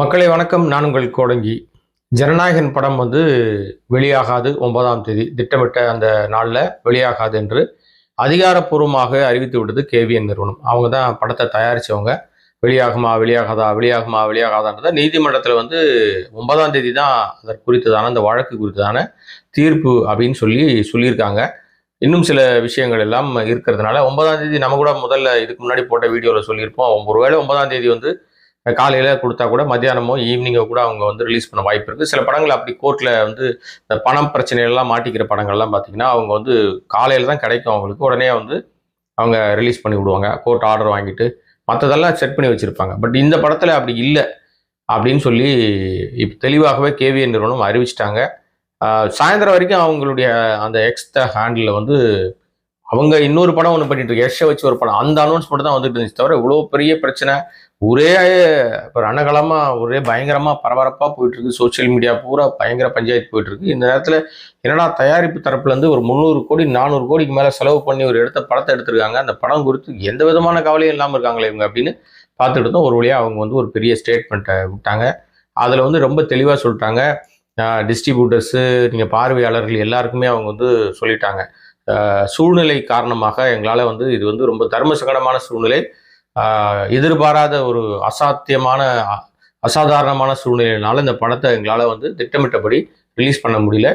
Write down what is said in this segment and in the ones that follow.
மக்களை வணக்கம். நான் உங்கள் கோடங்கி. ஜனநாயகன் படம் வந்து வெளியாகாது. ஒன்பதாம் தேதி திட்டமிட்ட அந்த நாளில் வெளியாகாது என்று அதிகாரப்பூர்வமாக அறிவித்து விட்டது கேவிஎன் நிறுவனம். அவங்க தான் படத்தை தயாரித்தவங்க வெளியாகுமா வெளியாகாதா வெளியாகுமா வெளியாகாதான்றத நீதிமன்றத்தில் வந்து ஒன்பதாம் தேதி தான் அதற்கு குறித்ததான அந்த வழக்கு குறித்ததான தீர்ப்பு அப்படின்னு சொல்லி சொல்லியிருக்காங்க. இன்னும் சில விஷயங்கள் எல்லாம் இருக்கிறதுனால ஒன்பதாம் தேதி நம்ம கூட முதல்ல இதுக்கு முன்னாடி போட்ட வீடியோவில் சொல்லியிருப்போம். ஒருவேளை ஒன்பதாம் தேதி வந்து காலையில் கொடுத்தா கூட மத்தியானமோ ஈவினிங்கோ கூட அவங்க வந்து ரிலீஸ் பண்ண வாய்ப்பு இருக்குது சில படங்கள் அப்படி கோர்ட்டில் வந்து இந்த பணம் பிரச்சனைகள்லாம் மாட்டிக்கிற படங்கள்லாம் பார்த்தீங்கன்னா அவங்க வந்து காலையில் தான் கிடைக்கும் அவங்களுக்கு. உடனே வந்து அவங்க ரிலீஸ் பண்ணி விடுவாங்க. கோர்ட் ஆர்டர் வாங்கிட்டு மற்றதெல்லாம் செட் பண்ணி வச்சுருப்பாங்க. பட் இந்த படத்தில் அப்படி இல்லை அப்படின்னு சொல்லி இப்போ தெளிவாகவே கேவிஎன் நிறுவனம் அறிவிச்சிட்டாங்க. சாயந்தரம் வரைக்கும் அவங்களுடைய அந்த எக்ஸ்ட்ரா ஹேண்டில் வந்து அவங்க இன்னொரு படம் ஒன்று பண்ணிட்டு இருக்கு. எஷ்ஷை வச்சு ஒரு படம். அந்த அனௌன்ஸ்மெண்ட் மட்டும் தான் வந்துட்டு இருந்துச்சு தவிர இவ்வளோ பெரிய பிரச்சனை. ஒரே இப்போ ஒரே பயங்கரமாக பரபரப்பாக போயிட்டு இருக்கு. சோஷியல் மீடியா பூரா பயங்கர பஞ்சாயத்து போயிட்டு இருக்கு. இந்த நேரத்தில் என்னடா தயாரிப்பு தரப்புலேருந்து ஒரு முந்நூறு கோடி நானூறு கோடிக்கு மேலே செலவு பண்ணி ஒரு எடுத்த படத்தை எடுத்திருக்காங்க. அந்த படம் குறித்து எந்த விதமான கவலையும் இல்லாமல் இருக்காங்களே இவங்க அப்படின்னு பார்த்துட்டு இருந்தோம். ஒரு வழியாக அவங்க வந்து ஒரு பெரிய ஸ்டேட்மெண்ட்டை விட்டாங்க. அதில் வந்து ரொம்ப தெளிவாக சொல்லிட்டாங்க. டிஸ்ட்ரிபியூட்டர்ஸு நீங்கள் பார்வையாளர்கள் எல்லாருக்குமே அவங்க வந்து சொல்லிட்டாங்க. சூழ்நிலை காரணமாக எங்களால் வந்து இது வந்து ரொம்ப தர்ம சங்கடமான சூழ்நிலை எதிர்பாராத ஒரு அசாத்தியமான அசாதாரணமான சூழ்நிலையினால இந்த படத்தை எங்களால் வந்து திட்டமிட்டபடி ரிலீஸ் பண்ண முடியல.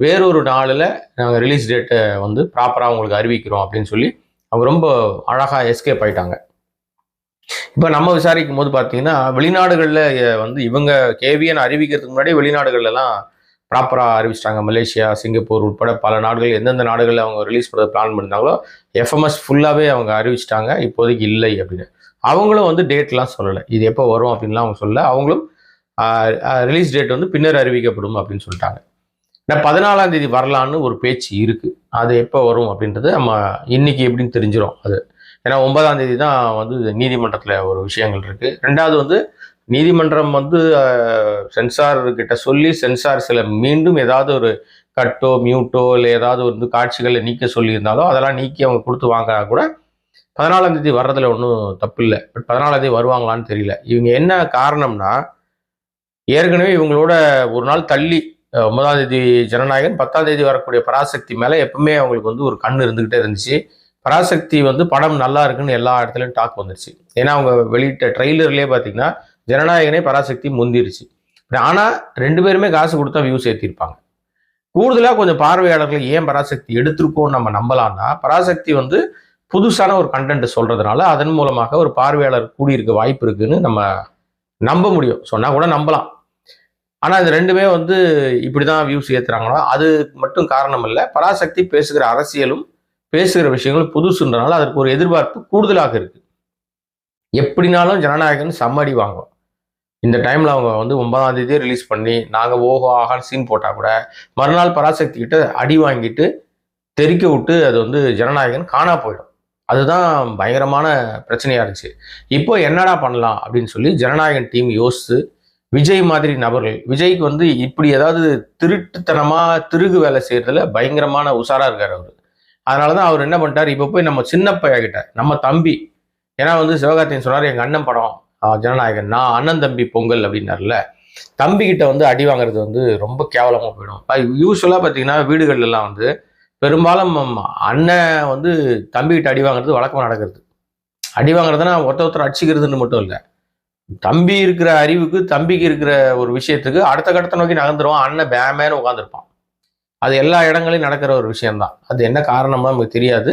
வேறொரு நாளில் நாங்கள் ரிலீஸ் டேட்டை வந்து ப்ராப்பராக உங்களுக்கு அறிவிக்கிறோம் அப்படின்னு சொல்லி அவங்க ரொம்ப அழகாக எஸ்கேப் ஆயிட்டாங்க. இப்போ நம்ம விசாரிக்கும் போது பார்த்தீங்கன்னா வெளிநாடுகளில் வந்து இவங்க கேவியன் அறிவிக்கிறதுக்கு முன்னாடி வெளிநாடுகள்லாம் ப்ராப்பராக அறிவிச்சிட்டாங்க. மலேசியா சிங்கப்பூர் உட்பட பல நாடுகள் எந்தெந்த நாடுகளில் அவங்க ரிலீஸ் பண்ணுறது பிளான் பண்ணியிருந்தாங்களோ எஃப்எம்எஸ் ஃபுல்லாகவே அவங்க அறிவிச்சிட்டாங்க. இப்போதைக்கு இல்லை அப்படின்னு. அவங்களும் வந்து டேட்லாம் சொல்லலை. இது எப்போ வரும் அப்படின்லாம் அவங்க சொல்லலை. அவங்களும் ரிலீஸ் டேட் வந்து பின்னர் அறிவிக்கப்படும் அப்படின்னு சொல்லிட்டாங்க. நான் பதினாலாம் தேதி வரலான்னு ஒரு பேச்சு இருக்குது அது எப்போ வரும் அப்படின்றது நம்ம இன்றைக்கி எப்படின்னு தெரிஞ்சிடும் அது ஏன்னா ஒன்பதாம் தேதி தான் வந்து நீதிமன்றத்தில் ஒரு விஷயங்கள் இருக்குது ரெண்டாவது வந்து நீதிமன்றம் வந்து சென்சார்கிட்ட சென்சார் கிட்ட சொல்லி சென்சார் சில மீண்டும் ஏதாவது ஒரு கட்டோ மியூட்டோ இல்லை ஏதாவது வந்து காட்சிகளை நீக்க சொல்லியிருந்தாலோ அதெல்லாம் நீக்கி அவங்க கொடுத்து வாங்கினா கூட பதினாலாம் தேதி வர்றதுல ஒன்றும் தப்பு இல்லை பட் பதினாலாம் தேதி வருவாங்களான்னு தெரியல. இவங்க என்ன காரணம்னா ஏற்கனவே இவங்களோட ஒரு நாள் தள்ளி ஒன்பதாம் தேதி ஜனநாயகன் பத்தாம் தேதி வரக்கூடிய பராசக்தி மேலே எப்பவுமே அவங்களுக்கு வந்து ஒரு கண் இருந்துக்கிட்டே இருந்துச்சு. பராசக்தி வந்து படம் நல்லா இருக்குன்னு எல்லா இடத்துலையும் டாக் வந்துருச்சு. ஏன்னா அவங்க வெளியிட்ட ட்ரெய்லர்லேயே பார்த்தீங்கன்னா ஜனநாயகனே பராசக்தி முந்திருச்சு. ஆனால் ரெண்டு பேருமே காசு கொடுத்தா வியூஸ் ஏற்றிருப்பாங்க கூடுதலாக கொஞ்சம் பார்வையாளர்களை ஏன் பராசக்தி எடுத்திருக்கோம்னு நம்ம நம்பலாம்னா பராசக்தி வந்து புதுசான ஒரு கண்டென்ட் சொல்றதுனால அதன் மூலமாக ஒரு பார்வையாளர் கூடியிருக்க வாய்ப்பு இருக்குன்னு நம்ம நம்ப முடியும். சொன்னா கூட நம்பலாம். ஆனா இது ரெண்டுமே வந்து இப்படிதான் வியூஸ் ஏத்துறாங்களோ? அது மட்டும் காரணம் இல்லை. பராசக்தி பேசுகிற அரசியலும் பேசுகிற விஷயங்களும் புதுசுன்றனால அதற்கு ஒரு எதிர்பார்ப்பு கூடுதலாக இருக்கு. எப்படினாலும் ஜனநாயகன் சம்மடி வாங்கும். இந்த டைமில் அவங்க வந்து ஒன்பதாம் தேதியே ரிலீஸ் பண்ணி நாங்கள் ஓஹோ ஆகான்னு சீன் போட்டால் கூட மறுநாள் பராசக்தி கிட்ட அடி வாங்கிட்டு தெறிக்க விட்டு அது வந்து ஜனநாயகன் காணா போயிடும். அதுதான் பயங்கரமான பிரச்சனையாக இருந்துச்சு. இப்போ என்னடா பண்ணலாம் அப்படின்னு சொல்லி ஜனநாயகன் டீம் யோசித்து விஜய் மாதிரி நபர்கள் விஜய்க்கு வந்து இப்படி ஏதாவது திருட்டுத்தனமாக திருகு வேலை செய்கிறதுல பயங்கரமான உஷாராக இருக்கார் அவர். அதனாலதான் அவர் என்ன பண்ணிட்டார்? இப்போ போய் நம்ம சின்ன பையன்கிட்ட நம்ம தம்பி ஏன்னா வந்து சிவகார்த்தியன் சொன்னார் எங்கள் அண்ணன் படம் ஜனநாயகன். நான் அண்ணன் தம்பி பொங்கல் அப்படின்னார்ல தம்பிக்கிட்ட வந்து அடி வாங்குறது வந்து ரொம்ப கேவலமாக போயிடும். யூஸ்வலாக பார்த்தீங்கன்னா வீடுகள்லாம் வந்து பெரும்பாலும் அண்ணன் வந்து தம்பிகிட்ட அடி வாங்குறது வழக்கமாக நடக்கிறது. அடி வாங்குறதுன்னா ஒருத்த ஒருத்தர் அடிச்சுக்கிறதுன்னு மட்டும் இல்லை. தம்பி இருக்கிற அறிவுக்கு தம்பிக்கு இருக்கிற ஒரு விஷயத்துக்கு அடுத்த கட்டத்தை நோக்கி நகர்ந்துருவான் அண்ணன் பேமேன்னு உட்காந்துருப்பான் அது எல்லா இடங்களையும் நடக்கிற ஒரு விஷயம்தான். அது என்ன காரணமாக நமக்கு தெரியாது.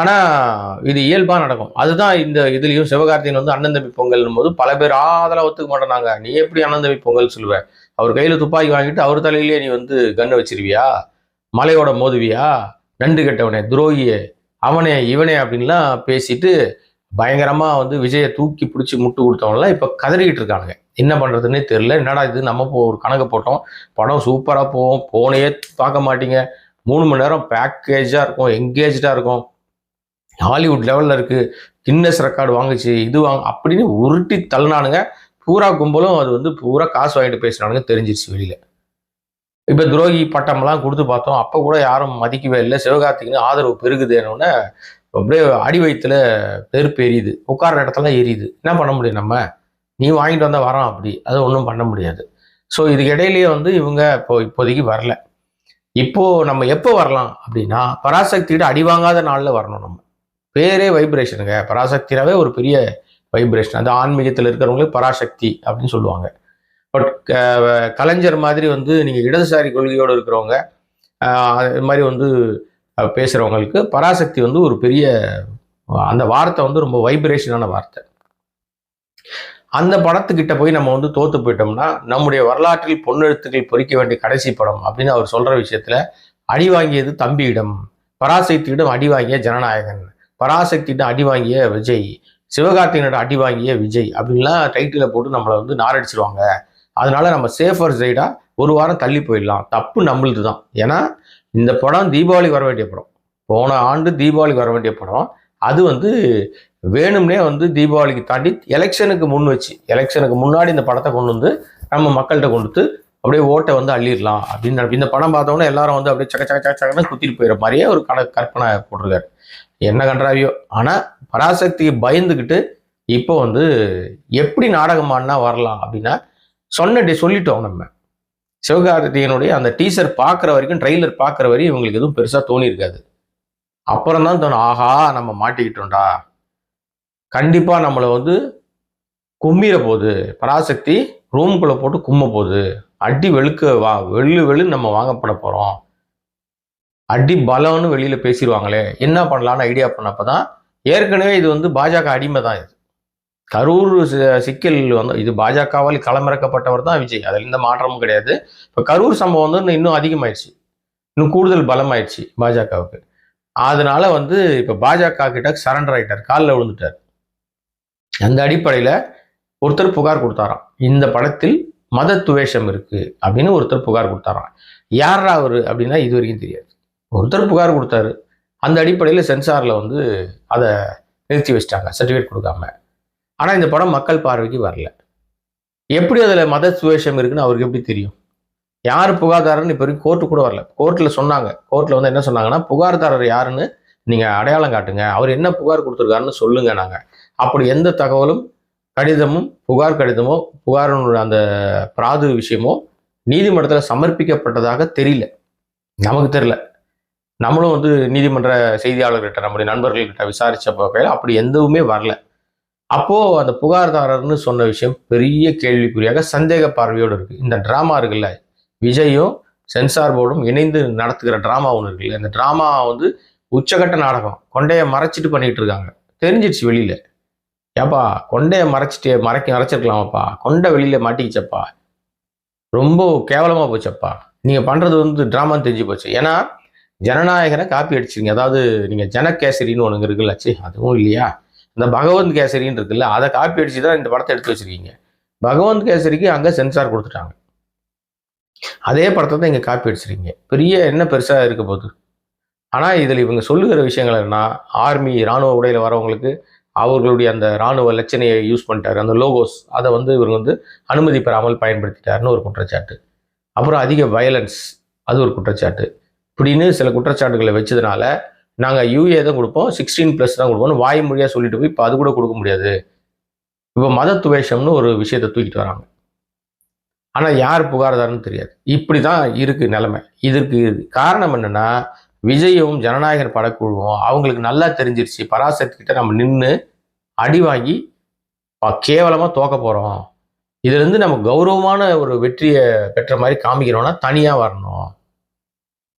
ஆனால் இது இயல்பாக நடக்கும். அதுதான் இந்த இதுலேயும் சிவகார்த்திகேயன் வந்து அண்ணன் தம்பி பொங்கல்னும் போது பல பேர் ஆ ஒத்துக்க மாட்டேனாங்க நீ எப்படி அண்ணன் தம்பி பொங்கல் சொல்லுவேன் அவர் கையில் துப்பாக்கி வாங்கிட்டு அவர் தலையிலேயே நீ வந்து கண்ணை வச்சிருவியா? மலையோட மோதுவியா? நண்டு கெட்டவனே துரோகியே அவனே இவனே அப்படின்லாம் பேசிட்டு பயங்கரமாக வந்து விஜயை தூக்கி பிடிச்சி முட்டு கொடுத்தவங்களாம் இப்போ கதறிக்கிட்டு இருக்கானுங்க. என்ன பண்ணுறதுன்னே தெரில என்னடா இது? நம்ம இப்போ ஒரு கணக்கு போட்டோம். படம் சூப்பராக போவோம் போனையே பார்க்க மாட்டீங்க. மூணு மணி நேரம் பேக்கேஜாக இருக்கும். எங்கேஜாக இருக்கும். ஹாலிவுட் லெவலில் இருக்குது கின்னஸ் ரெக்கார்டு வாங்குச்சு இது வாங்க அப்படின்னு உருட்டி தள்ளினானுங்க. பூரா கும்பலும் அது வந்து பூரா காசு வாங்கிட்டு பேசினானுங்க தெரிஞ்சிருச்சு வெளியில். இப்போ துரோகி பட்டம்லாம் கொடுத்து பார்த்தோம். அப்போ கூட யாரும் மதிக்கவே இல்லை. சிவகார்த்திகேயன் ஆதரவு பெருகுதுன்னு அப்படியே அடி வயிற்றுல பெருப்பு எரியுது. உட்கார இடத்துல எரியுது. என்ன பண்ண முடியும் நம்ம? நீ வாங்கிட்டு வந்தால் வரோம் அப்படி. அது ஒன்றும் பண்ண முடியாது. ஸோ இதுக்கு இடையிலேயே வந்து இவங்க இப்போ இப்போதைக்கு வரல. இப்போது நம்ம எப்போ வரலாம் அப்படின்னா பராசக்தியிட அடி வாங்காத நாளில் வரணும் நம்ம. பேரே வைப்ரேஷனுங்க. பராசக்தினாவே ஒரு பெரிய வைப்ரேஷன். அந்த ஆன்மீகத்தில் இருக்கிறவங்களுக்கு பராசக்தி அப்படின்னு சொல்லுவாங்க. பட் கலைஞர் மாதிரி வந்து நீங்கள் இடதுசாரி கொள்கையோடு இருக்கிறவங்க அது இது மாதிரி வந்து பேசுகிறவங்களுக்கு பராசக்தி வந்து ஒரு பெரிய அந்த வார்த்தை வந்து ரொம்ப வைப்ரேஷனான வார்த்தை. அந்த படத்துக்கிட்ட போய் நம்ம வந்து தோத்து போயிட்டோம்னா நம்முடைய வரலாற்றில் பொன்னெழுத்துக்கள் பொறிக்க வேண்டிய கடைசி படம் அப்படின்னு அவர் சொல்கிற விஷயத்தில் அடி வாங்கியது தம்பியிடம். பராசக்தியிடம் அடி வாங்கிய ஜனநாயகன். பராசக்தியிடம் அடி வாங்கிய விஜய் சிவகார்த்திகனோட அடி வாங்கிய விஜய் அப்படின்லாம் டைட்டிலை போட்டு நம்மளை வந்து நாரடிச்சிருவாங்க. அதனால நம்ம சேஃபர் சைடா ஒரு வாரம் தள்ளி போயிடலாம். தப்பு நம்மளுது தான். ஏன்னா இந்த படம் தீபாவளி வர வேண்டிய படம். போன ஆண்டு தீபாவளி வர வேண்டிய படம். அது வந்து வேணும்னே வந்து தீபாவளிக்கு தாண்டி எலெக்ஷனுக்கு முன் வச்சு எலெக்ஷனுக்கு முன்னாடி இந்த படத்தை கொண்டு வந்து நம்ம மக்கள்கிட்ட கொண்டு அப்படியே ஓட்டை வந்து அள்ளிடலாம். அப்படின்னு இந்த படம் பார்த்தோன்னே எல்லாரும் வந்து அப்படியே சக்க சக்க சக்கன்னு குத்திட்டு போயிடுற மாதிரியே ஒரு கண கற்பனை போட்டிருக்காரு. என்ன கன்றாவியோ ஆனால் பராசக்தியை பயந்துக்கிட்டு இப்போ வந்து எப்படி நாடகம் ஆடினா வரலாம் அப்படின்னா சொன்ன சொல்லிட்டோம் நம்ம. சிவகார்த்திகனுடைய அந்த டீசர் பார்க்குற வரைக்கும் ட்ரெய்லர் பார்க்குற வரையும் இவங்களுக்கு எதுவும் பெருசாக தோணியிருக்காது. அப்புறம் தான் தோணும் ஆஹா நம்ம மாட்டிக்கிட்டோம்டா. கண்டிப்பாக நம்மளை வந்து கும்மிற போகுது. பராசக்தி ரூம்குள்ளே போட்டு கும்ம போகுது. அடி வெளுக்க வா வெள்ளு வெளு நம்ம வாங்கப்பட போகிறோம் அடி பலம்னு வெளியில் பேசிடுவாங்களே என்ன பண்ணலான்னு ஐடியா பண்ணப்போ தான் ஏற்கனவே இது வந்து பாஜக அடிமை தான் இது. கரூர் சிக்கல் வந்து இது பாஜகவால் களமிறக்கப்பட்டவர் தான் விஜய். அதில் எந்த மாற்றமும் கிடையாது. இப்போ கரூர் சம்பவம் வந்து இன்னும் அதிகமாயிடுச்சு. இன்னும் கூடுதல் பலமாயிடுச்சு பாஜகவுக்கு. அதனால வந்து இப்போ பாஜக கிட்ட சரண்டர் ஆயிட்டார். காலில் விழுந்துட்டார். அந்த அடிப்படையில் ஒருத்தர் புகார் கொடுத்தாராம். இந்த படத்தில் மத துவேஷம் இருக்கு அப்படின்னு ஒருத்தர் புகார் கொடுத்தாராம். யாரா அவரு அப்படின்னா இது வரைக்கும் தெரியாது. ஒருத்தர் புகார் கொடுத்தாரு. அந்த அடிப்படையில் சென்சாரில் வந்து அதை நிறுத்தி வச்சிட்டாங்க சர்டிஃபிகேட் கொடுக்காம. ஆனால் இந்த படம் மக்கள் பார்வைக்கு வரல. எப்படி அதில் மத துவேஷம் இருக்குன்னு அவருக்கு எப்படி தெரியும்? யார் புகார்தாரர்னு இப்போ வரைக்கும் கோர்ட்டு கூட வரல. கோர்ட்டில் சொன்னாங்க. கோர்ட்டில் வந்து என்ன சொன்னாங்கன்னா புகார்தாரர் யாருன்னு நீங்கள் அடையாளம் காட்டுங்க. அவர் என்ன புகார் கொடுத்துருக்காருன்னு சொல்லுங்க நாங்கள் அப்படி எந்த தகவலும் கடிதமும் புகார் கடிதமோ புகாரினுடைய அந்த பிராது விஷயமோ நீதிமன்றத்தில் சமர்ப்பிக்கப்பட்டதாக தெரியல. நமக்கு தெரில நம்மளும் வந்து நீதிமன்ற செய்தியாளர்கிட்ட நம்முடைய நண்பர்கள்கிட்ட விசாரித்த போகையில் அப்படி எதுவுமே வரல. அப்போது அந்த புகார்தாரர்னு சொன்ன விஷயம் பெரிய கேள்விக்குறியாக சந்தேக பார்வையோடு இருக்குது இந்த ட்ராமா இருக்குல்ல விஜயும் சென்சார் போர்டும் இணைந்து நடத்துகிற ட்ராமா ஒன்று இருக்குல்ல இந்த ட்ராமா வந்து உச்சகட்ட நாடகம் கொண்டையை மறைச்சிட்டு பண்ணிகிட்டு இருக்காங்க. தெரிஞ்சிடுச்சு வெளியில். ஏப்பா கொண்டைய மறைச்சிட்டு மறைக்க மறைச்சிருக்கலாமாப்பா? கொண்டை வெளியில மாட்டிக்கிச்சப்பா. ரொம்ப கேவலமாக போச்சப்பா. நீங்கள் பண்ணுறது வந்து ட்ராமான்னு தெரிஞ்சு போச்சு. ஏன்னா ஜனநாயகனை காப்பி அடிச்சிருங்க. அதாவது நீங்கள் ஜனகேசரின்னு ஒன்று இருக்குதுல்லச்சே அதுவும் இல்லையா? இந்த பகவந்த் கேசரின்னு இருக்குல்ல அதை காப்பி அடிச்சு தான் இந்த படத்தை எடுத்து வச்சிருக்கீங்க. பகவந்த் கேசரிக்கு அங்கே சென்சார் கொடுத்துட்டாங்க. அதே படத்தை தான் இங்கே காப்பி அடிச்சிருக்கீங்க. பெரிய என்ன பெருசாக இருக்க போகுது? ஆனால் இதில் இவங்க சொல்லுகிற விஷயங்கள் என்ன ஆர்மி இராணுவ உடையில் வரவங்களுக்கு அவர்களுடைய அந்த இராணுவ லட்சணையை யூஸ் பண்ணிட்டாரு. அந்த லோகோஸ் அதை வந்து இவர் வந்து அனுமதி பெறாமல் பயன்படுத்திட்டாருன்னு ஒரு குற்றச்சாட்டு. அப்புறம் அதிக வயலன்ஸ் அது ஒரு குற்றச்சாட்டு. இப்படின்னு சில குற்றச்சாட்டுகளை வச்சதுனால நாங்கள் யூஏ தான் கொடுப்போம் சிக்ஸ்டீன் ப்ளஸ் தான் கொடுப்போம்னு வாய்மொழியாக சொல்லிட்டு போய் இப்போ அது கூட கொடுக்க முடியாது. இப்போ மத துவேஷம்னு ஒரு விஷயத்தை தூக்கிட்டு வராங்க. ஆனால் யார் புகாரதாருன்னு தெரியாது. இப்படி தான் இருக்குது நிலைமை. இதற்கு காரணம் என்னென்னா விஜயும் ஜனநாயகர் படக்குழுவும் அவங்களுக்கு நல்லா தெரிஞ்சிருச்சு. பராசக்தி கிட்ட நம்ம நின்று அடி வாங்கி கேவலமாக தோக்க போகிறோம் இதுலேருந்து நம்ம கௌரவமான ஒரு வெற்றியை பெற்ற மாதிரி காமிக்கிறோம்னா தனியாக வரணும்.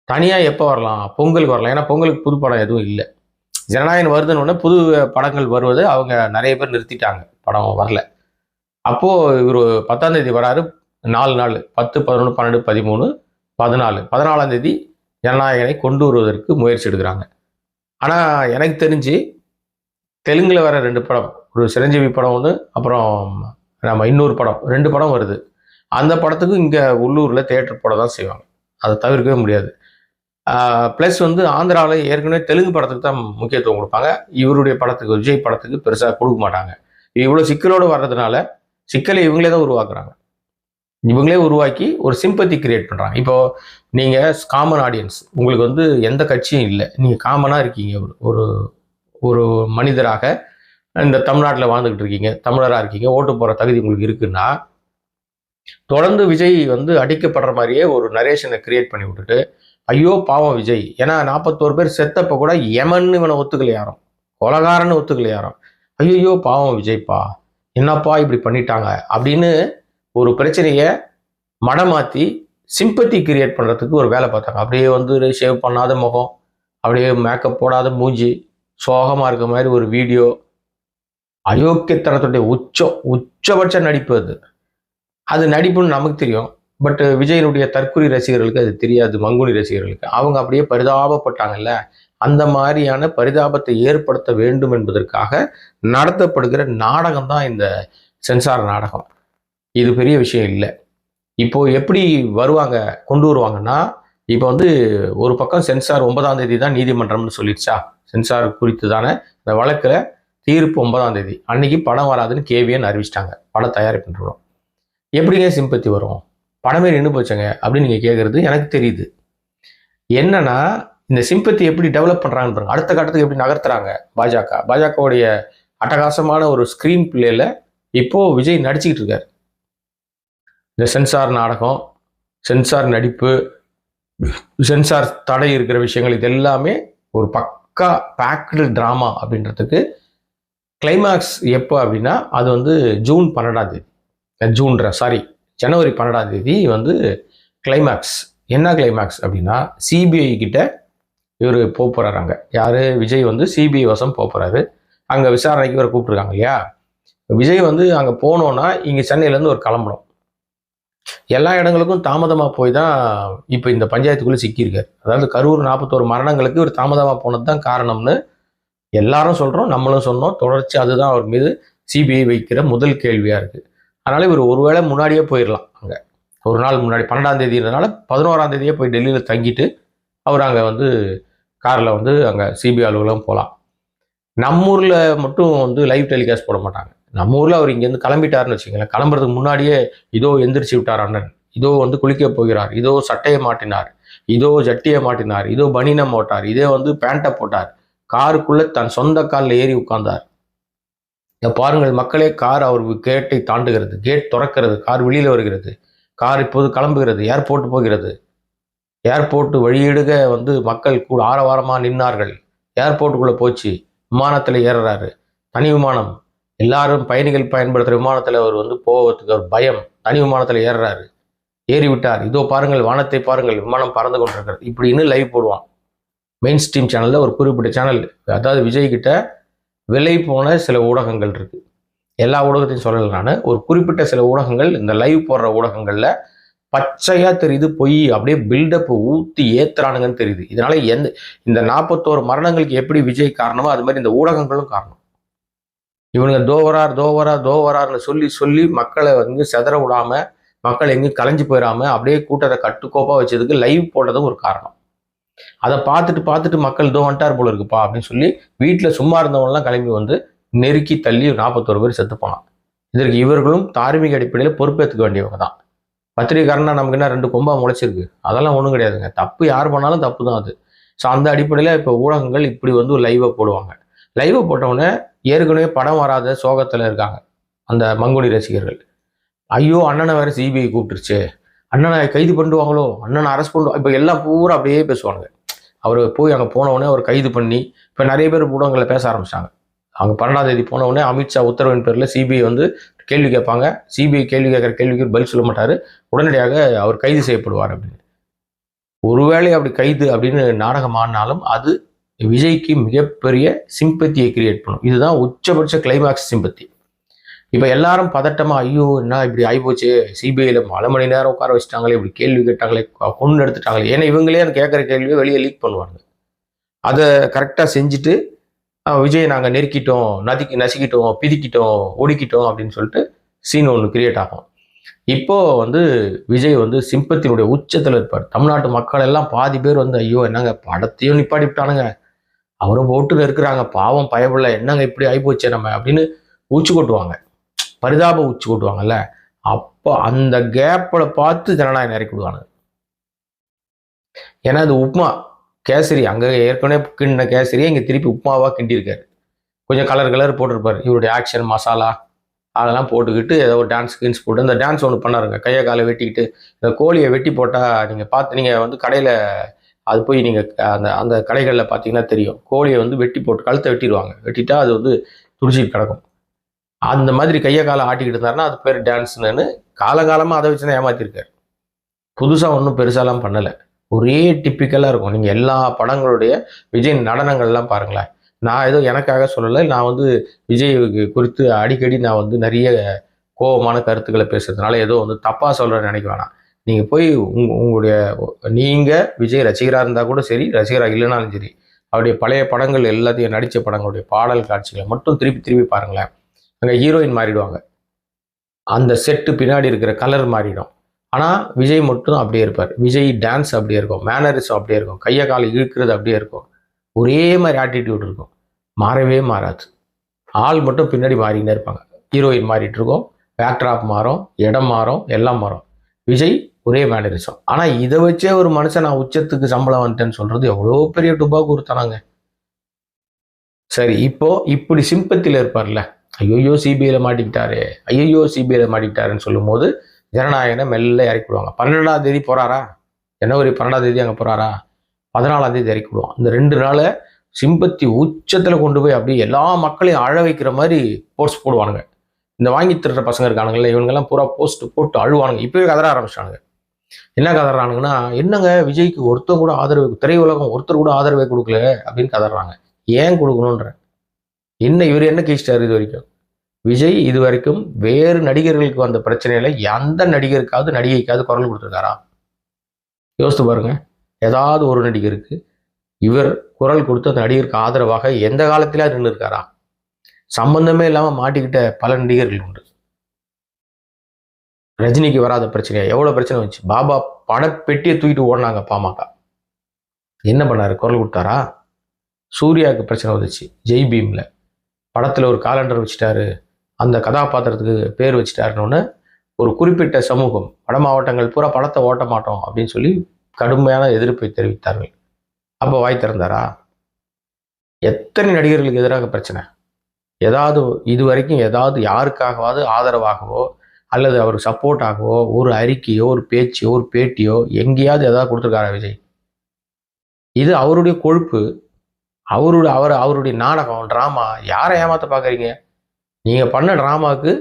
தனியாக எப்போ வரலாம்? பொங்கலுக்கு வரலாம். ஏன்னா பொங்கலுக்கு புது படம் எதுவும் இல்லை. ஜனநாயகன் வருதுன்னு உடனே புது படங்கள் வருவது அவங்க நிறைய பேர் நிறுத்திட்டாங்க. படம் வரல. அப்போது இவர் பத்தாம் தேதி வராரு. நாலு நாள். பத்து பதினொன்று பன்னெண்டு பதிமூணு பதினாலு. பதினாலாம் தேதி ஜனநாயகனை கொண்டு வருவதற்கு முயற்சி எடுக்கிறாங்க. ஆனால் எனக்கு தெரிஞ்சு தெலுங்கில் வர ரெண்டு படம். ஒரு சிரஞ்சீவி படம் ஒன்று அப்புறம் நம்ம இன்னொரு படம். ரெண்டு படம் வருது. அந்த படத்துக்கு இங்கே உள்ளூரில் தேட்டர் போட தான் செய்வாங்க. அதை தவிர்க்கவே முடியாது. ப்ளஸ் வந்து ஆந்திராவில் ஏற்கனவே தெலுங்கு படத்துக்கு தான் முக்கியத்துவம் கொடுப்பாங்க. இவருடைய படத்துக்கு விஜய் படத்துக்கு பெருசாக கொடுக்க மாட்டாங்க. இவ்வளோ சிக்கலோடு வர்றதுனால சிக்கலை இவங்களே தான் உருவாக்குறாங்க. இவங்களே உருவாக்கி ஒரு சிம்பத்தி கிரியேட் பண்ணுறாங்க இப்போது நீங்கள் காமன் ஆடியன்ஸ் உங்களுக்கு வந்து எந்த கட்சியும் இல்லை. நீங்கள் காமனாக இருக்கீங்க. ஒரு ஒரு ஒரு மனிதராக இந்த தமிழ்நாட்டில் வாழ்ந்துக்கிட்டு இருக்கீங்க தமிழராக இருக்கீங்க ஓட்டு போகிற தகுதி உங்களுக்கு இருக்குன்னா தொடர்ந்து விஜய் வந்து அடிக்கப்படுற மாதிரியே ஒரு நரேஷனை கிரியேட் பண்ணி விட்டுட்டு ஐயோ பாவம் விஜய். ஏன்னா நாற்பத்தோரு பேர் செத்தப்போ கூட யமன் இவனை ஒத்துக்கல யாரும். கொலகாரன்னு ஒத்துக்கல யாரும். ஐயோ பாவம் விஜய்ப்பா. என்னப்பா இப்படி பண்ணிட்டாங்க? அப்படின்னு ஒரு பிரச்சனையை மடமாத்தி சிம்பத்தி கிரியேட் பண்ணுறதுக்கு ஒரு வேலை பார்த்தாங்க. அப்படியே வந்து ஷேவ் பண்ணாத முகம் அப்படியே மேக்கப் போடாத மூஞ்சி சோகமாக இருக்க மாதிரி ஒரு வீடியோ அயோக்கியத்தனத்துடைய உச்சம் உச்சபட்ச நடிப்பு அது. அது நடிப்புன்னு நமக்கு தெரியும். பட் விஜயனுடைய தற்குறி ரசிகர்களுக்கு அது தெரியாது மங்குனி ரசிகர்களுக்கு. அவங்க அப்படியே பரிதாபப்பட்டாங்கல்ல? அந்த மாதிரியான பரிதாபத்தை ஏற்படுத்த வேண்டும் என்பதற்காக நடத்தப்படுகிற நாடகம் தான் இந்த சென்சார் நாடகம். இது பெரிய விஷயம் இல்லை. இப்போ எப்படி வருவாங்க கொண்டு வருவாங்கன்னா இப்போ வந்து ஒரு பக்கம் சென்சார் ஒன்பதாம் தேதி தான் நீதிமன்றம்னு சொல்லிடுச்சா? சென்சார் குறித்து தானே இந்த வழக்கில் தீர்ப்பு ஒன்பதாம் தேதி. அன்னைக்கு படம் வராதுன்னு கேவியன் அறிவிச்சிட்டாங்க. படம் தயாரிப்புன்றோம். எப்படிங்க சிம்பத்தி வரும்? படமே நின்று போச்சுங்க அப்படின்னு நீங்கள் கேட்குறது எனக்கு தெரியுது. என்னன்னா இந்த சிம்பத்தி எப்படி டெவலப் பண்ணுறாங்கன்னு பாருங்க. அடுத்த கட்டத்துக்கு எப்படி நகர்த்துறாங்க பாஜக? பாஜகவுடைய அட்டகாசமான ஒரு ஸ்க்ரீன் பிளேல இப்போது விஜய் நடிச்சுக்கிட்டு இருக்கார். இந்த சென்சார் நாடகம் சென்சார் நடிப்பு சென்சார் தடை இருக்கிற விஷயங்கள் இது எல்லாமே ஒரு பக்கா பேக்டு ட்ராமா அப்படின்றதுக்கு கிளைமேக்ஸ் எப்போ அப்படின்னா அது வந்து ஜூன் பன்னெண்டாம் தேதி. ஜூன்ற சாரி ஜனவரி பன்னெண்டாம் தேதி வந்து கிளைமேக்ஸ் என்ன கிளைமேக்ஸ் அப்படின்னா சிபிஐ கிட்ட இவர் போக போறாரு யார்? விஜய் வந்து சிபிஐ வசம் போக போகிறாரு அங்கே விசாரணைக்கு இவர் கூப்பிட்ருக்காங்க இல்லையா? விஜய் வந்து அங்கே போனோன்னா இங்கே சென்னையிலேருந்து ஒரு கிளம்பணும். எல்லா இடங்களுக்கும் தாமதமாக போய் தான் இப்போ இந்த பஞ்சாயத்துக்குள்ளே சிக்கியிருக்காரு. அதாவது கரூர் நாற்பத்தோரு மரணங்களுக்கு இவர் தாமதமாக போனது தான் காரணம்னு எல்லாரும் சொல்கிறோம் நம்மளும் சொன்னோம். தொடர்ச்சி அதுதான் அவர் மீது சிபிஐ வைக்கிற முதல் கேள்வியாக இருக்குது அதனால் இவர் ஒருவேளை முன்னாடியே போயிடலாம் அங்கே. ஒரு நாள் முன்னாடி பன்னெண்டாம் தேதின்றதுனால பதினோராம் தேதியே போய் டெல்லியில் தங்கிட்டு அவர் அங்கே வந்து காரில் வந்து அங்கே சிபிஐ அலுவலகம் போகலாம் நம்ம ஊரில் மட்டும் வந்து லைவ் டெலிகாஸ்ட் போட மாட்டாங்க. நம்ம ஊரில் அவர் இங்கேருந்து கிளம்பிட்டாருன்னு வச்சுக்கோங்களேன். கிளம்புறதுக்கு முன்னாடியே இதோ எந்திரிச்சு விட்டார் அண்ணன். இதோ வந்து குளிக்க போகிறார். இதோ சட்டையை மாட்டினார். இதோ ஜட்டியை மாட்டினார். இதோ பனினை போட்டார். இதே வந்து பேண்ட்டை போட்டார். காருக்குள்ளே தன் சொந்த காலில் ஏறி உட்கார்ந்தார். இதை பாருங்கள் மக்களே கார் அவர் கேட்டை தாண்டுகிறது. கேட் திறக்கிறது. கார் வெளியில் வருகிறது. கார் இப்போது கிளம்புகிறது. ஏர்போர்ட் போகிறது. ஏர்போர்ட் வழியிடுக வந்து மக்கள் கூட ஆரவாரமாக நின்னார்கள். ஏர்போர்ட்டுக்குள்ளே போச்சு. விமானத்தில் ஏறுறாரு. தனி விமானம். எல்லாரும் பயணிகள் பயன்படுத்துகிற விமானத்தில் அவர் வந்து போவதுக்கு ஒரு பயம். தனி விமானத்தில் ஏறுறாரு. ஏறிவிட்டார். இதோ பாருங்கள் வானத்தை பாருங்கள் விமானம் பறந்து கொண்டிருக்கிறது. இப்படின்னு லைவ் போடுவான். மெயின் ஸ்ட்ரீம் சேனலில் ஒரு குறிப்பிட்ட சேனல் அதாவது விஜய் கிட்ட விலை போன சில ஊடகங்கள் இருக்குது எல்லா ஊடகத்தையும் சொல்லலை நான். ஒரு குறிப்பிட்ட சில ஊடகங்கள் இந்த லைவ் போடுற ஊடகங்களில் பச்சையாக தெரியுது பொய் அப்படியே பில்டப் ஊற்றி ஏத்துறானுங்கன்னு தெரியுது. இதனால எந்த இந்த நாற்பத்தோரு மரணங்களுக்கு எப்படி விஜய் காரணமோ அது மாதிரி இந்த ஊடகங்களும் காரணம். இவனுங்க தோவரார் தோவரார் தோவரார்னு சொல்லி சொல்லி மக்களை வந்து செதற விடாம மக்கள் எங்கேயும் கலைஞ்சு போயிடாம அப்படியே கூட்டத்தை கட்டுக்கோப்பாக வச்சதுக்கு லைவ் போட்டதும் ஒரு காரணம். அதை பார்த்துட்டு பார்த்துட்டு மக்கள் இதோ வந்துட்டார் போல இருக்குப்பா அப்படின்னு சொல்லி வீட்டில் சும்மா இருந்தவங்கலாம் கிளம்பி வந்து நெருக்கி தள்ளி நாற்பத்தோரு பேர் செத்து போனான் இதற்கு இவர்களும் தார்மீக அடிப்படையில் பொறுப்பேற்றுக்க வேண்டியவங்க தான். பத்திரிகாரனா நமக்கு என்ன ரெண்டு கொம்பா முளைச்சிருக்கு? அதெல்லாம் ஒன்றும் கிடையாதுங்க. தப்பு யார் பண்ணாலும் தப்பு தான் அது. ஸோ அந்த அடிப்படையில் இப்போ ஊடகங்கள் இப்படி வந்து லைவை போடுவாங்க. லைவை போட்டவுடனே ஏற்கனவே படம் வராத சோகத்தில் இருக்காங்க அந்த மங்குடி ரசிகர்கள். ஐயோ அண்ணனை வேறு சிபிஐ கூப்பிட்டுருச்சு. அண்ணனை கைது பண்ணுவாங்களோ அண்ணனை அரெஸ்ட் பண்ணுவோம் இப்போ எல்லாம் பூரா அப்படியே பேசுவாங்க அவர் போய் அங்கே போனவுடனே அவர் கைது பண்ணி இப்போ நிறைய பேர் ஊடகங்களை பேச ஆரம்பிச்சிட்டாங்க. அவங்க பன்னெண்டாம் தேதி போனவுடனே அமித்ஷா உத்தரவின் பேரில் சிபிஐ வந்து கேள்வி கேட்பாங்க. சிபிஐ கேள்வி கேட்குற கேள்விக்கு பதில் சொல்ல மாட்டார். உடனடியாக அவர் கைது செய்யப்படுவார் அப்படின்னு. ஒருவேளை அப்படி கைது அப்படின்னு நாடகம் ஆடினாலும் அது விஜய்க்கு மிகப்பெரிய சிம்பத்தியை கிரியேட் பண்ணும். இதுதான் உச்சபட்ச கிளைமாக்ஸ் சிம்பத்தி இப்போ எல்லாரும் பதட்டமாக ஐயோ என்ன இப்படி ஆகிப்போச்சு சிபிஐயில் பல மணி நேரம் உட்கார வச்சுட்டாங்களே இப்படி கேள்வி கேட்டாங்களே கொண்டு எடுத்துட்டாங்களே. ஏன்னா இவங்களே அந்த கேட்குற கேள்வியை வெளியே லீக் பண்ணுவாங்க அதை கரெக்டாக செஞ்சுட்டு விஜய் நாங்கள் நெருக்கிட்டோம் நதிக்கு நசுக்கிட்டோம் பிதிக்கிட்டோம் ஒடுக்கிட்டோம் அப்படின்னு சொல்லிட்டு சீன் ஒன்று கிரியேட் ஆகும். இப்போது வந்து விஜய் வந்து சிம்பத்தினுடைய உச்சத்தில் இருப்பார். தமிழ்நாட்டு மக்கள் எல்லாம் பாதி பேர் வந்து ஐயோ என்னங்க படத்தையும் நிப்பாடி விட்டானுங்க. அவரும் போட்டுன்னு இருக்கிறாங்க. பாவம் பயப்படல என்னங்க இப்படி ஆகிப்போச்சே நம்ம அப்படின்னு உச்சி கொட்டுவாங்க. பரிதாப உச்சி கொட்டுவாங்கல்ல? அப்போ அந்த கேப்பில் பார்த்து ஜனநாயகம் இறக்கி விடுவாங்க ஏன்னா இது உப்மா கேசரி. அங்கே ஏற்கனவே கிண்டின கேசரியை இங்கே திருப்பி உப்மாவாக கிண்டியிருக்காரு. கொஞ்சம் கலர் கலர் போட்டிருப்பார். இவருடைய ஆக்ஷன் மசாலா அதெல்லாம் போட்டுக்கிட்டு ஏதோ ஒரு டான்ஸ் கீன்ஸ் போட்டு அந்த டான்ஸ் ஒன்று பண்ணாருங்க. கையை காலை வெட்டிக்கிட்டு இந்த கோழியை வெட்டி போட்டால் நீங்கள் பார்த்து நீங்கள் வந்து கடையில் அது போய் நீங்கள் அந்த அந்த கடைகளில் பார்த்தீங்கன்னா தெரியும். கோழியை வந்து வெட்டி போட்டு கழுத்தை வெட்டிடுவாங்க. வெட்டிட்டா அது வந்து துடிச்சிட்டு கிடக்கும். அந்த மாதிரி கையை காலை ஆட்டிக்கிட்டு இருந்தாருன்னா அது பேர் டான்ஸ்னு காலகாலமாக அதை வச்சு தான் ஏமாத்திருக்காரு. புதுசாக ஒன்றும் பெருசாலாம் பண்ணலை. ஒரே டிப்பிக்கலாக இருக்கும். நீங்கள் எல்லா படங்களுடைய விஜய் நடனங்கள்லாம் பாருங்களேன். நான் ஏதோ எனக்காக சொல்லலை நான் வந்து விஜய் குறித்து அடிக்கடி நான் வந்து நிறைய கோபமான கருத்துக்களை பேசுறதுனால ஏதோ வந்து தப்பாக சொல்கிறேன்னு நினைக்க வேணாம். நீங்கள் போய் உங் உங்களுடைய நீங்கள் விஜய் ரசிகராக இருந்தால் கூட சரி ரசிகராக இல்லைனாலும் சரி அவருடைய பழைய படங்கள் எல்லாத்தையும் நடித்த படங்களுடைய பாடல் காட்சிகளை மட்டும் திருப்பி திருப்பி பாருங்களேன். அங்கே ஹீரோயின் மாறிடுவாங்க. அந்த செட்டு பின்னாடி இருக்கிற கலர் மாறிடும். ஆனால் விஜய் மட்டும் அப்படியே இருப்பார். விஜய் டான்ஸ் அப்படியே இருக்கும். மேனரிசம் அப்படியே இருக்கும். கையை காலை இழுக்கிறது அப்படியே இருக்கும். ஒரே மாதிரி ஆட்டிடியூட் இருக்கும். மாறவே மாறாது. ஆள் மட்டும் பின்னாடி மாறிக்கிட்டே இருப்பாங்க. ஹீரோயின் மாறிட்டு இருக்கும். பேக்ட்ராப் மாறும். இடம் மாறும். எல்லாம் மாறும். விஜய் ஒரே மேனரிசம் ஆனால் இதை வச்சே ஒரு மனுஷன் நான் உச்சத்துக்கு சம்பளம் வந்துட்டேன்னு சொல்றது எவ்வளோ பெரிய டுபா கொடுத்தானாங்க சரி இப்போ இப்படி சிம்பத்தியில் இருப்பார்ல. ஐயோ சிபிஐல மாட்டிக்கிட்டாரு. ஐயோ சிபிஐல மாட்டிக்கிட்டாருன்னு சொல்லும்போது ஜனநாயகனை மெல்ல இறக்கி விடுவாங்க பன்னெண்டாம் தேதி போறாரா? ஜனவரி பன்னெண்டாம் தேதி அங்கே போறாரா? பதினாலாம் தேதி இறக்கி விடுவான். இந்த ரெண்டு நாளை சிம்பத்தி உச்சத்தில் கொண்டு போய் அப்படியே எல்லா மக்களையும் அழ வைக்கிற மாதிரி போஸ்ட் போடுவானுங்க. இந்த வாங்கி திருற பசங்க இருக்கானுங்களே இவங்கெல்லாம் பூரா போஸ்ட் போட்டு அழுவானுங்க. இப்போவே கதற ஆரம்பிச்சானுங்க என்ன கதறானுங்கன்னா என்னங்க விஜய்க்கு ஒருத்தர் கூட ஆதரவு திரையுலகம் ஒருத்தர் கூட ஆதரவே கொடுக்கல அப்படின்னு கதறாங்க. ஏன் கொடுக்கணுன்ற என்ன இவர் என்ன கேஸ்டார் இது வரைக்கும்? விஜய் இது வரைக்கும் வேறு நடிகர்களுக்கு வந்த பிரச்சனையில எந்த நடிகருக்காவது நடிகைக்காவது குரல் கொடுத்துருக்காரா? யோசித்து பாருங்க. ஏதாவது ஒரு நடிகருக்கு இவர் குரல் கொடுத்து அந்த நடிகருக்கு ஆதரவாக எந்த காலத்திலே நின்று இருக்காரா சம்பந்தமே இல்லாம மாட்டிக்கிட்ட பல நடிகர்கள் உண்டு. ரஜினிக்கு வராத பிரச்சனையா? எவ்வளோ பிரச்சனை வந்துச்சு? பாபா படப்பெட்டியை தூக்கிட்டு ஓடினாங்க பாமக. என்ன பண்ணார்? குரல் கொடுத்தாரா? சூர்யாவுக்கு பிரச்சனை வந்துச்சு. ஜெய் பீமில். படத்தில் ஒரு காலண்டர் வச்சுட்டாரு. அந்த கதாபாத்திரத்துக்கு பேர் வச்சுட்டாருன்னு ஒரு குறிப்பிட்ட சமூகம் வட மாவட்டங்கள் பூரா படத்தை ஓட்ட மாட்டோம் அப்படின்னு சொல்லி கடுமையான எதிர்ப்பை தெரிவித்தார்கள். அப்போ வாய் திறந்தாரா? எத்தனை நடிகர்களுக்கு எதிராக பிரச்சனை? ஏதாவது இது வரைக்கும் ஏதாவது யாருக்காகவாவது ஆதரவாகவோ அல்லது அவர் சப்போர்ட்டாகவோ ஒரு அறிக்கையோ ஒரு பேச்சையோ ஒரு பேட்டியோ எங்கேயாவது ஏதாவது கொடுத்துருக்காரா விஜய்? இது அவருடைய கொழுப்பு. அவருடைய அவர் அவருடைய நாடகம் ட்ராமா யாரை ஏமாத்த பார்க்குறீங்க? நீங்கள் பண்ண ட்ராமாவுக்கு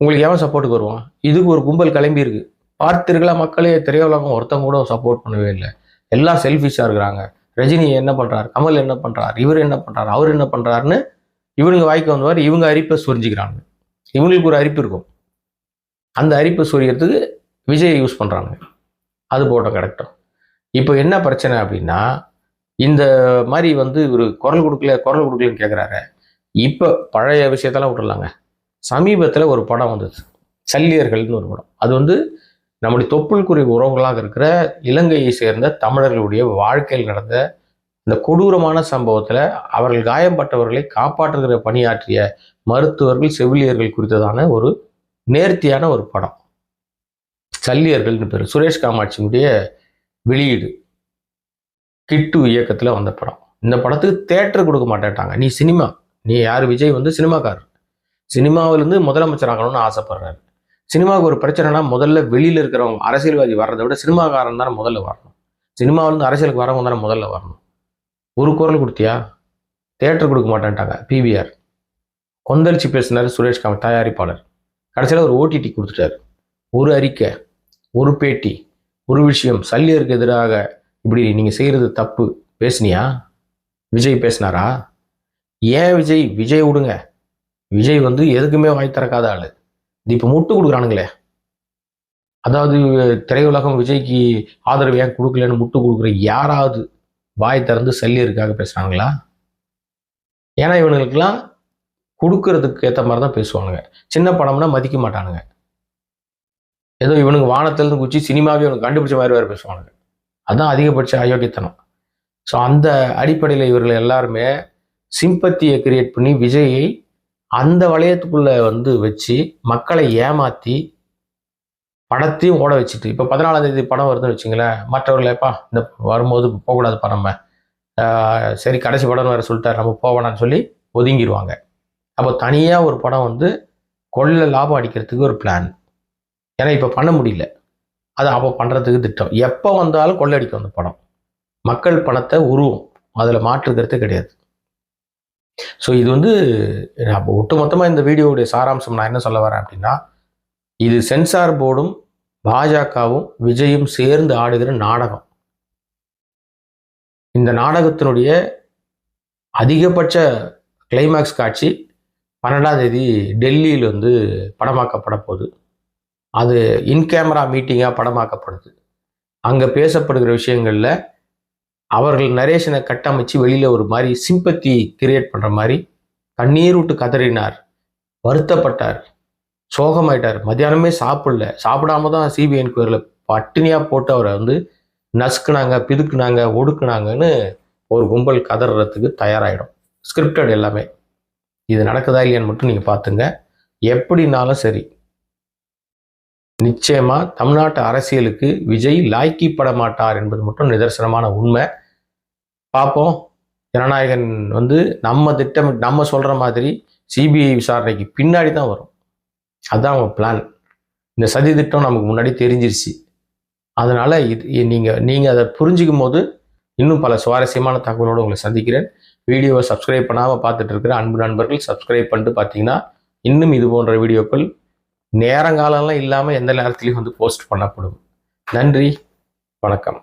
உங்களுக்கு எவன் சப்போர்ட்டுக்கு வருவான்? இதுக்கு ஒரு கும்பல் கிளம்பி இருக்கு. பார்த்திருக்கலா மக்களே? திரையுலகம் ஒருத்தங்க கூட சப்போர்ட் பண்ணவே இல்லை. எல்லாம் செல்ஃபிஷாக இருக்கிறாங்க. ரஜினி என்ன பண்ணுறாரு கமல் என்ன பண்ணுறாரு இவர் என்ன பண்ணுறாரு அவர் என்ன பண்ணுறாருன்னு இவனுங்க வாய்க்கு வந்தவர் இவங்க அரிப்பை சுரிஞ்சிக்கிறாங்க. இவங்களுக்கு ஒரு அரிப்பு இருக்கும். அந்த அரிப்பை சொரியறதுக்கு விஜய் யூஸ் பண்ணுறாங்க அது போட்டோம் கிடக்கட்டும் இப்போ என்ன பிரச்சனை அப்படின்னா இந்த மாதிரி வந்து இவர் குரல் கொடுக்கல குரல் கொடுக்கலன்னு கேட்குறாரு இப்போ பழைய விஷயத்தெல்லாம் விட்றலாங்க சமீபத்தில் ஒரு படம் வந்தது. சல்லியர்கள்னு ஒரு படம். அது வந்து நம்முடைய தொப்புள்குறி உறவுகளாக இருக்கிற இலங்கையை சேர்ந்த தமிழர்களுடைய வாழ்க்கையில் நடந்த இந்த கொடூரமான சம்பவத்தில் அவர்கள் காயம்பட்டவர்களை காப்பாற்றுகிற பணியாற்றிய மருத்துவர்கள் செவிலியர்கள் குறித்ததான ஒரு நேர்த்தியான ஒரு படம். சல்லியர்கள்னு பேர். சுரேஷ் காமாட்சியினுடைய வெளியீடு. கிட்டு இயக்கத்தில் வந்த படம். இந்த படத்துக்கு தேட்டர் கொடுக்க மாட்டேன்ட்டாங்க. நீ சினிமா. நீ யார்? விஜய் வந்து சினிமாக்காரர். சினிமாவிலேருந்து முதலமைச்சர் ஆகணும்னு ஆசைப்படுறாரு. சினிமாவுக்கு ஒரு பிரச்சனைனா முதல்ல வெளியில் இருக்கிறவங்க அரசியல்வாதி வர்றதை விட சினிமாக்காரன் தானே முதல்ல வரணும். சினிமாவிலேருந்து அரசியலுக்கு வரவங்க தானே முதல்ல வரணும். ஒரு குரல் கொடுத்தியா? தேட்டர் கொடுக்க மாட்டேன்ட்டாங்க. பிவிஆர் கொந்தளிச்சு பேசினார் சுரேஷ் காம தயாரிப்பாளர். கடைசியில் ஒரு ஓடிடி கொடுத்துட்டாரு. ஒரு அறிக்கை ஒரு பேட்டி ஒரு விஷயம் சல்லியருக்கு எதிராக இப்படி நீங்கள் செய்கிறது தப்பு. பேசுனியா? விஜய் பேசினாரா? ஏன் விஜய்? விஜய் விடுங்க. விஜய் வந்து எதுக்குமே வாய் திறக்காத ஆள். இது இப்போ முட்டு கொடுக்குறானுங்களே. அதாவது திரையுலகம் விஜய்க்கு ஆதரவு ஏன் கொடுக்கலன்னு முட்டு கொடுக்குற யாராவது வாய் திறந்து சல்லியருக்காக பேசுகிறாங்களா ஏன்னா இவனுங்களுக்கெல்லாம் கொடுக்கறதுக்கு ஏற்ற மாதிரி தான் பேசுவானுங்க. சின்ன படம்னா மதிக்க மாட்டானுங்க. ஏதோ இவனுக்கு வானத்திலிருந்து குச்சி சினிமாவே இவனுக்கு கண்டுபிடிச்ச மாதிரி வேறு பேசுவானுங்க. அதுதான் அதிகபட்ச அயோக்கியத்தனம். ஸோ அந்த அடிப்படையில் இவர்கள் எல்லாருமே சிம்பத்தியை கிரியேட் பண்ணி விஜயை அந்த வளையத்துக்குள்ளே வந்து வச்சு மக்களை ஏமாத்தி படத்தையும் ஓட வச்சுட்டு இப்போ பதினாலாம் தேதி படம் வருதுன்னு வச்சுங்களேன் மற்றவர்களேப்பா இந்த வரும்போது போகக்கூடாதுப்பா நம்ம. சரி கடைசி படம் வேறு சொல்லிட்டார் நம்ம போவேணான்னு சொல்லி ஒதுங்கிடுவாங்க அப்போ தனியாக ஒரு படம் வந்து கொள்ள லாபம் அடிக்கிறதுக்கு ஒரு பிளான் ஏன்னா இப்போ பண்ண முடியல. அது அப்போ பண்ணுறதுக்கு திட்டம். எப்போ வந்தாலும் கொள்ளடிக்கும் அந்த படம். மக்கள் பணத்தை உருவும். அதில் மாற்றுக்கிறது கிடையாது. ஸோ இது வந்து அப்போ ஒட்டுமொத்தமாக இந்த வீடியோவுடைய சாராம்சம் நான் என்ன சொல்ல வரேன் அப்படின்னா இது சென்சார் போர்டும் பாஜகவும் விஜயும் சேர்ந்து ஆடுகிற நாடகம். இந்த நாடகத்தினுடைய அதிகபட்ச கிளைமேக்ஸ் காட்சி பன்னெண்டாம் தேதி டெல்லியில் வந்து படமாக்கப்பட போகுது. அது இன் கேமரா மீட்டிங்காக படமாக்கப்படுது. அங்கே பேசப்படுகிற விஷயங்களில் அவர்கள் நரேஷனை கட்டமைச்சு வெளியில் ஒரு மாதிரி சிம்பத்தி கிரியேட் பண்ணுற மாதிரி கண்ணீர் விட்டு கதறினார். வருத்தப்பட்டார். சோகமாயிட்டார். மத்தியானமே சாப்பிடல. சாப்பிடாம தான் சிபிஐ என்கொயரியில் பட்டினியாக போட்டு அவரை வந்து நசுக்குனாங்க பிதுக்குனாங்க ஒடுக்குனாங்கன்னு ஒரு கும்பல் கதறதுக்கு தயாராகிடும் ஸ்கிரிப்டட் எல்லாமே. இது நடக்குதா இல்லையான்னு மட்டும் நீங்கள் பார்த்துங்க. எப்படினாலும் சரி. நிச்சயமாக தமிழ்நாட்டு அரசியலுக்கு விஜய் லாய்க்கிப்பட மாட்டார் என்பது மட்டும் நிதர்சனமான உண்மை. பார்ப்போம். ஜனநாயகன் வந்து நம்ம திட்டம் நம்ம சொல்கிற மாதிரி சிபிஐ விசாரணைக்கு பின்னாடி தான் வரும். அதுதான் அவங்க பிளான் இந்த சதி திட்டம் நமக்கு முன்னாடி தெரிஞ்சிருச்சு. அதனால் இது நீங்கள் நீங்கள் அதை புரிஞ்சிக்கும் போது இன்னும் பல சுவாரஸ்யமான தகவலோடு உங்களை சந்திக்கிறேன். வீடியோவை சப்ஸ்கிரைப் பண்ணாமல் பார்த்துட்டு இருக்கிற அன்பு நண்பர்கள் சப்ஸ்கிரைப் பண்ணிட்டு பார்த்தீங்கன்னா இன்னும் இது போன்ற வீடியோக்கள் நேரங்காலம்லாம் இல்லாமல் எந்த நேரத்துலையும் வந்து போஸ்ட் பண்ணப்படும். நன்றி வணக்கம்.